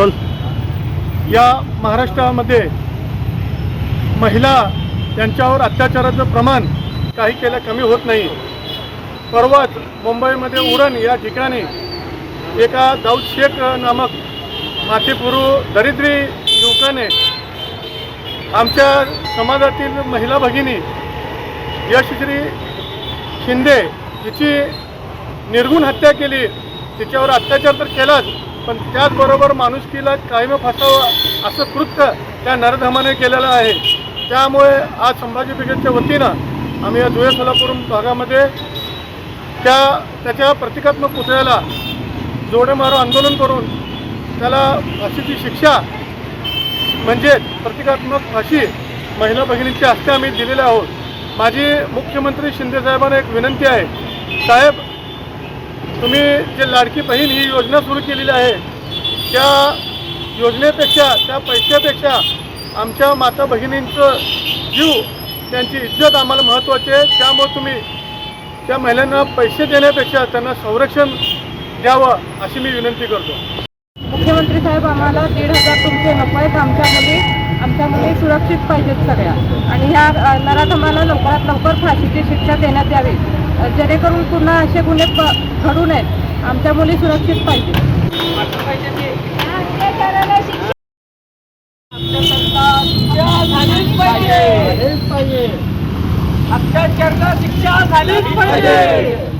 Role या महाराष्ट्रामध्ये महिला यांच्यावर अत्याचाराचं प्रमाण काही केलं कमी होत नाही. परवाच मुंबईमध्ये उरण या ठिकाणी एका दाऊद शेख नामक माथेपुरू दरिद्री युवकाने आमच्या समाजातील महिला भगिनी यशश्री शिंदे हिची निर्गुण हत्या केली. तिच्यावर अत्याचार तर केलाच. पण त्याचबरोबर माणुसकीला कायम फासावं असं कृत्य त्या नरधमाने केलेलं आहे. त्यामुळे आज संभाजी ब्रिगेडच्या वतीनं आम्ही या धुळे सोलापूर भागामध्ये त्या त्याच्या प्रतिकात्मक पुतळ्याला जोडे मारो आंदोलन करून त्याला फाशीची शिक्षा म्हणजे प्रतिकात्मक फाशी महिला भगिनींच्या हस्ते आम्ही दिलेले आहोत. माझी मुख्यमंत्री शिंदेसाहेबांना एक विनंती आहे. साहेब तुम्ही जे लाडकी बहीण ही योजना सुरू केलेली आहे त्या योजनेपेक्षा त्या पैशापेक्षा आमच्या माता भगिनींचं जीव त्यांची इज्जत आम्हाला महत्त्वाची आहे. त्यामुळे तुम्ही त्या महिलांना पैसे देण्यापेक्षा त्यांना संरक्षण द्यावं अशी मी विनंती करतो. मुख्यमंत्री साहेब आम्हाला दीड हजार तुमचे नको आहेत आमच्या मुली आमच्या मुली सुरक्षित पाहिजेत सगळ्या. आणि ह्या नराधमाला लवकरात लवकर फाशीची शिक्षा देण्यात यावी. जेणेकरून पुन्हा असे गुन्हे प- घडू नयेत. आमच्या मुली सुरक्षित पाहिजेत. अत्याचारला शिक्षा झालीच पाहिजे.